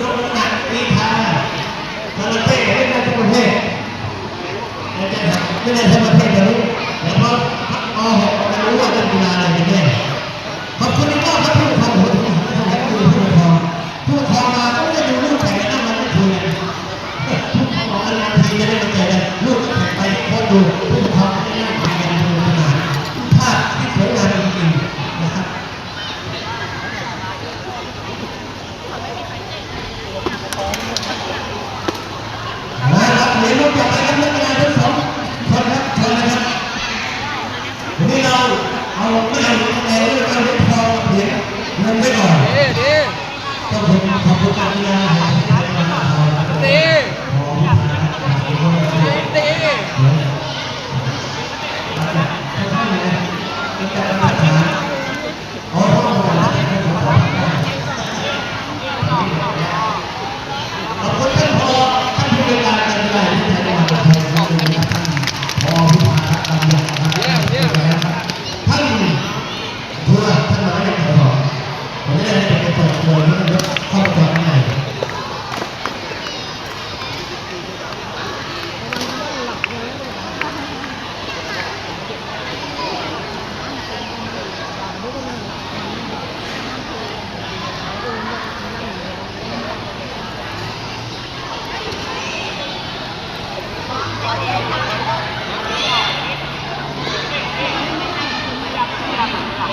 ยกน้ำหนักปีทาคาราเต้เล่ได้ทุกประเทอาจารย์ครับไม่ได้ทั้งประเทศแต่รู้แต่พอม .6 จะรู้ว่าเป็นกีฬาอะไรกันแน่ขอบคุณที่มอบครับผู้ปกครองโอ้โหทุกคนให้คุยผู้ปกครองผู้ปกครองมาก็ไม่ได้ดูลูกแข่งกันนะมันไม่คุยกันผู้ปกครองนานทีจะได้มาเจอกันลูกแข่งไปโคตรดูผู้ปกครองไม่ได้ เอาไม่เอาเหรียญทองเรื่อเอาไม่พอเดี๋ยวเงินไม่ก่อนดีดีต้องขอบคุณขอบคุณการกีฬา